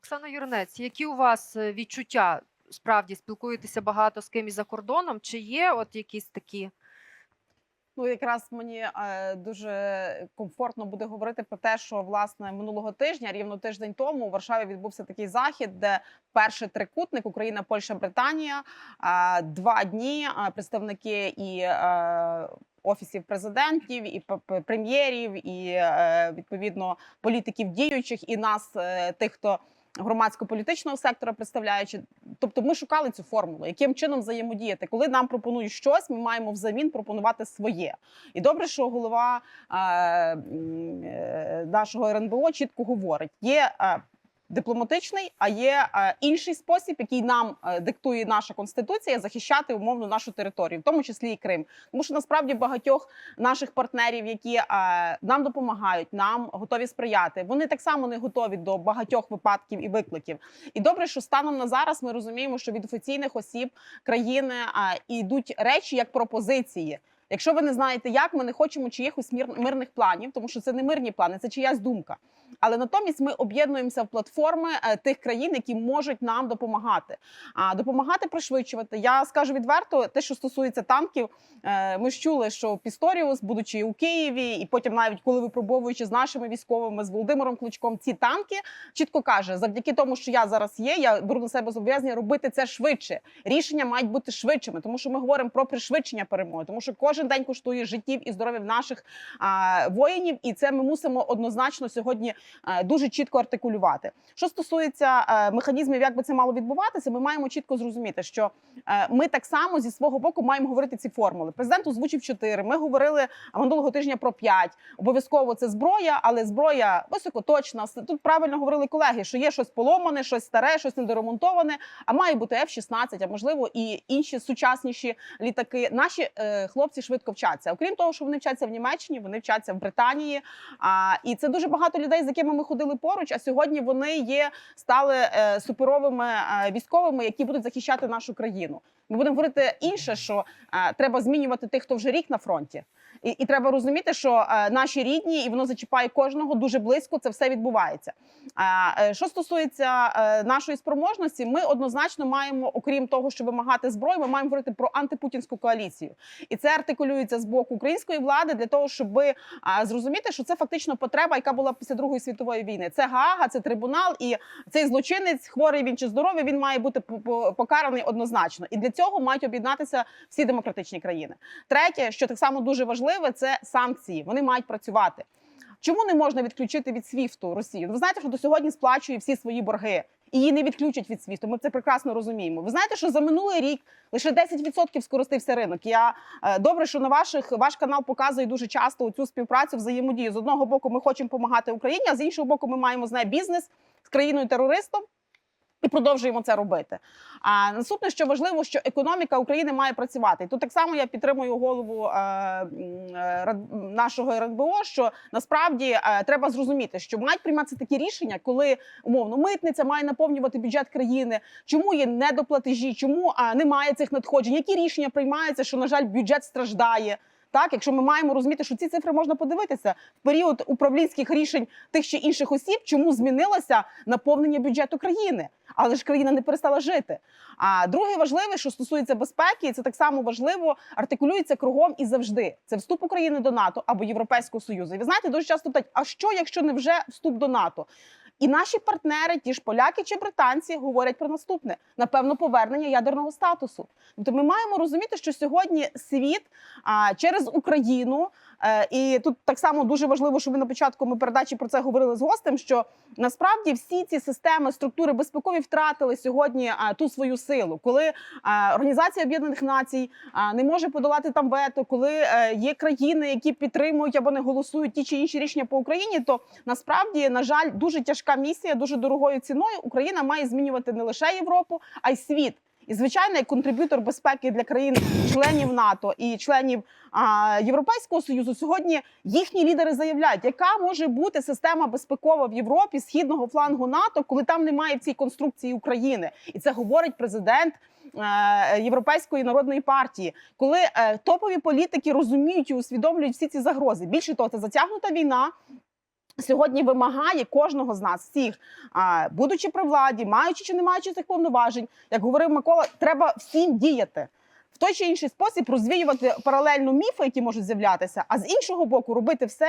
Оксана Юрнець, які у вас е, відчуття? Справді спілкуєтеся багато з ким із за кордоном? Чи є от якісь такі? Ну, якраз мені е, дуже комфортно буде говорити про те, що власне минулого тижня, рівно тиждень тому, у Варшаві відбувся такий захід, де перший трикутник Україна, Польща, Британія. два дні е, представники і офісів президентів, і прем'єрів, і відповідно політиків діючих, і нас, тих, хто громадсько-політичного сектора представляючи. Тобто, ми шукали цю формулу, яким чином взаємодіяти. Коли нам пропонують щось, ми маємо взамін пропонувати своє. І добре, що голова е, е, нашого РНБО чітко говорить: є е, дипломатичний, а є е, інший спосіб, який нам е, диктує наша конституція, захищати умовно нашу територію, в тому числі і Крим. Тому що насправді багатьох наших партнерів, які е, нам допомагають, нам готові сприяти, вони так само не готові до багатьох випадків і викликів. І добре, що станом на зараз ми розуміємо, що від офіційних осіб країни йдуть речі як пропозиції. Якщо ви не знаєте, як ми не хочемо чиїхось мирних планів, тому що це не мирні плани, це чиясь думка. Але натомість ми об'єднуємося в платформи е, тих країн, які можуть нам допомагати. А допомагати пришвидшувати. Я скажу відверто, те, що стосується танків, е, ми ж чули, що Пісторіус, будучи у Києві, і потім навіть коли випробовуючи з нашими військовими, з Володимиром Кличком, ці танки чітко каже, завдяки тому, що я зараз є, я беру на себе зобов'язання робити це швидше. Рішення мають бути швидшими, тому що ми говоримо про пришвидшення перемоги, тому що кожен день коштує життів і здоров'я наших а, воїнів, і це ми мусимо однозначно сьогодні е, дуже чітко артикулювати. Що стосується е, механізмів, як би це мало відбуватися, ми маємо чітко зрозуміти, що е, ми так само зі свого боку маємо говорити ці формули. Президент озвучив чотири. Ми говорили минулого тижня про п'ять. Обов'язково це зброя, але зброя високоточна. Тут правильно говорили колеги, що є щось поломане, щось старе, щось недоремонтоване. А має бути F-16, а можливо і інші сучасніші літаки. Наші е, хлопці швидко вчаться. Окрім того, що вони вчаться в Німеччині, вони вчаться в Британії. А, і це дуже багато людей, з якими ми ходили поруч. А сьогодні вони є стали е, суперовими е, військовими, які будуть захищати нашу країну. Ми будемо говорити інше, що е, треба змінювати тих, хто вже рік на фронті. І, і треба розуміти, що е, наші рідні, і воно зачіпає кожного дуже близько. Це все відбувається. А е, що стосується е, нашої спроможності, ми однозначно маємо, окрім того, що вимагати зброю, ми маємо говорити про антипутінську коаліцію, і це артикулюється з боку української влади для того, щоб е, зрозуміти, що це фактично потреба, яка була після другої світової війни. Це Гаага, це трибунал, і цей злочинець, хворий він чи здоровий, він має бути по- по- покараний однозначно. І для цього мають об'єднатися всі демократичні країни. Третє, що так само дуже важливе, це санкції. Вони мають працювати. Чому не можна відключити від СВІФТу Росію? Ви знаєте, що до сьогодні сплачує всі свої борги. І її не відключать від СВІФТу. Ми це прекрасно розуміємо. Ви знаєте, що за минулий рік лише 10% скористився ринок. Я е, добре, що на ваших ваш канал показує дуже часто цю співпрацю взаємодію. З одного боку, ми хочемо допомагати Україні, а з іншого боку, ми маємо з нею бізнес з країною терористом. І продовжуємо це робити. А наступне, що важливо, що економіка України має працювати. І тут так само я підтримую голову е, е, нашого РНБО, що насправді е, треба зрозуміти, що мають прийматися такі рішення, коли умовно митниця має наповнювати бюджет країни. Чому є недоплатежі? Чому а, немає цих надходжень? Які рішення приймаються, що на жаль бюджет страждає? Так, якщо ми маємо розуміти, що ці цифри можна подивитися в період управлінських рішень тих чи інших осіб, чому змінилося наповнення бюджету країни, але ж країна не перестала жити. А друге важливе, що стосується безпеки, це так само важливо, артикулюється кругом і завжди. Це вступ України до НАТО або Європейського Союзу. І ви знаєте, дуже часто питають, а що, якщо не вже вступ до НАТО? І наші партнери, ті ж поляки чи британці, говорять про наступне: напевно, повернення ядерного статусу. Тобто, ми маємо розуміти, що сьогодні світ а, через Україну, і тут так само дуже важливо, що ви на початку ми передачі про це говорили з гостем. Що насправді всі ці системи структури безпекові втратили сьогодні ту свою силу, коли Організація Об'єднаних Націй не може подолати там вето, коли е, є країни, які підтримують або не голосують ті чи інші рішення по Україні, то насправді на жаль дуже тяжка місія, дуже дорогою ціною. Україна має змінювати не лише Європу, а й світ. І звичайно, як контриб'ютор безпеки для країн-членів НАТО і членів а, Європейського союзу, сьогодні їхні лідери заявляють, яка може бути система безпекова в Європі східного флангу НАТО, коли там немає в цій конструкції України, і це говорить президент. е, Європейської народної партії, коли е, топові політики розуміють і усвідомлюють всі ці загрози. Більше того, це затягнута війна. Сьогодні вимагає кожного з нас всіх, будучи при владі, маючи чи не маючи цих повноважень, як говорив Микола, треба всім діяти той чи інший спосіб розвіювати паралельно міфи, які можуть з'являтися, а з іншого боку, робити все,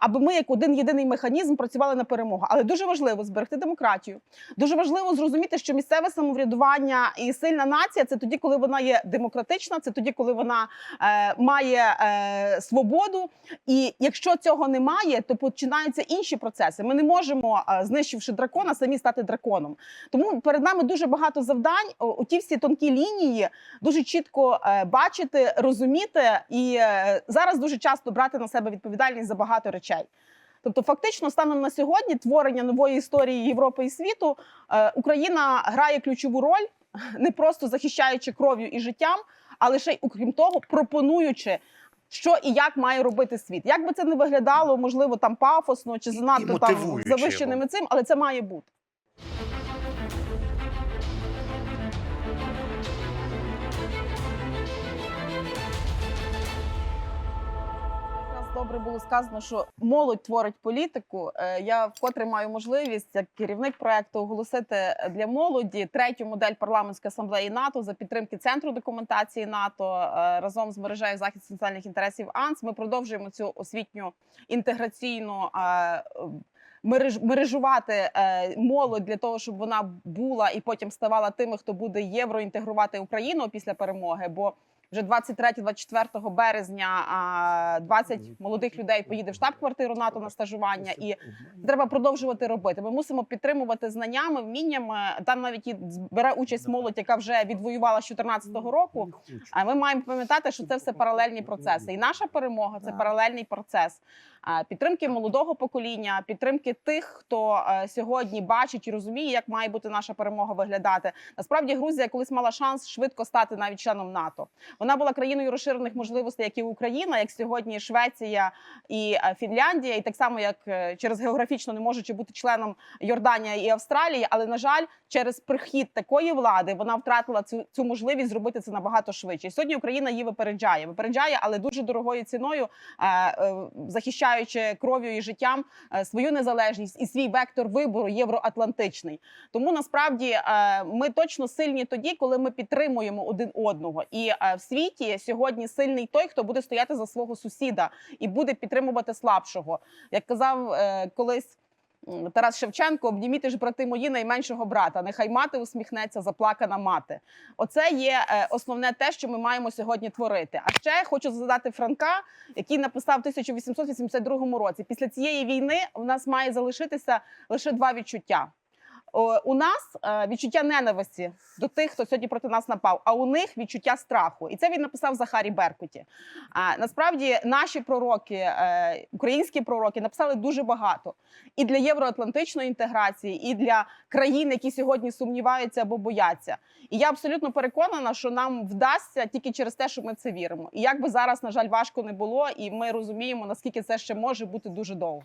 аби ми як один єдиний механізм працювали на перемогу. Але дуже важливо зберегти демократію. Дуже важливо зрозуміти, що місцеве самоврядування і сильна нація це тоді, коли вона є демократична, це тоді, коли вона е, має е, свободу. І якщо цього немає, то починаються інші процеси. Ми не можемо, е, знищивши дракона, самі стати драконом. Тому перед нами дуже багато завдань. Оті всі тонкі лінії дуже чітко е, бачити, розуміти, і е, зараз дуже часто брати на себе відповідальність за багато речей. Тобто, фактично, станом на сьогодні творення нової історії Європи і світу е, Україна грає ключову роль, не просто захищаючи кров'ю і життям, а лише окрім того, пропонуючи. Що і як має робити світ? Як би це не виглядало, можливо, там пафосно чи занадто там завищеними цим, але це має бути. Добре було сказано, що молодь творить політику. Е, Я вкотре маю можливість як керівник проекту оголосити для молоді третю модель парламентської асамблеї НАТО за підтримки центру документації НАТО е, разом з мережею захист соціальних інтересів АНС. Ми продовжуємо цю освітню інтеграційну. е, мереж- Мережувати молодь для того, щоб вона була і потім ставала тими, хто буде євроінтегрувати Україну після перемоги. Бо вже 23-24 березня а, 20 молодих людей поїде в штаб-квартиру НАТО на стажування, і треба продовжувати робити. Ми мусимо підтримувати знаннями, вміннями. Там навіть і бере участь молодь, яка вже відвоювала з 14 року. А ми маємо пам'ятати, що це все паралельні процеси. І наша перемога це паралельний процес. Підтримки молодого покоління, підтримки тих, хто е, сьогодні бачить і розуміє, як має бути наша перемога виглядати. Насправді Грузія колись мала шанс швидко стати навіть членом НАТО. Вона була країною розширених можливостей, як і Україна, як сьогодні Швеція і е, Фінляндія, і так само як е, через географічно не можучи бути членом Йорданія і Австралії. Але на жаль, через прихід такої влади вона втратила цю, цю можливість зробити це набагато швидше. Сьогодні Україна її випереджає, випереджає, але дуже дорогою ціною, е, захищаючи кров'ю і життям е, свою незалежність і свій вектор вибору євроатлантичний. Тому насправді е, ми точно сильні тоді, коли ми підтримуємо один одного. І е, в світі сьогодні сильний той, хто буде стояти за свого сусіда і буде підтримувати слабшого. Як казав колись. Тарас Шевченко, обніміти ж брати мої найменшого брата. Нехай мати усміхнеться, заплакана мати. Оце є е, основне те, що ми маємо сьогодні творити. А ще хочу задати Франка, який написав в 1882 році. Після цієї війни в нас має залишитися лише два відчуття. У нас е, відчуття ненависті до тих, хто сьогодні проти нас напав, а у них відчуття страху. І це він написав Захарі Беркуті. А насправді наші пророки, е, українські пророки, написали дуже багато і для євроатлантичної інтеграції, і для країн, які сьогодні сумніваються або бояться. І я абсолютно переконана, що нам вдасться тільки через те, що ми в це віримо. І як би зараз, на жаль, важко не було, і ми розуміємо, наскільки це ще може бути дуже довго.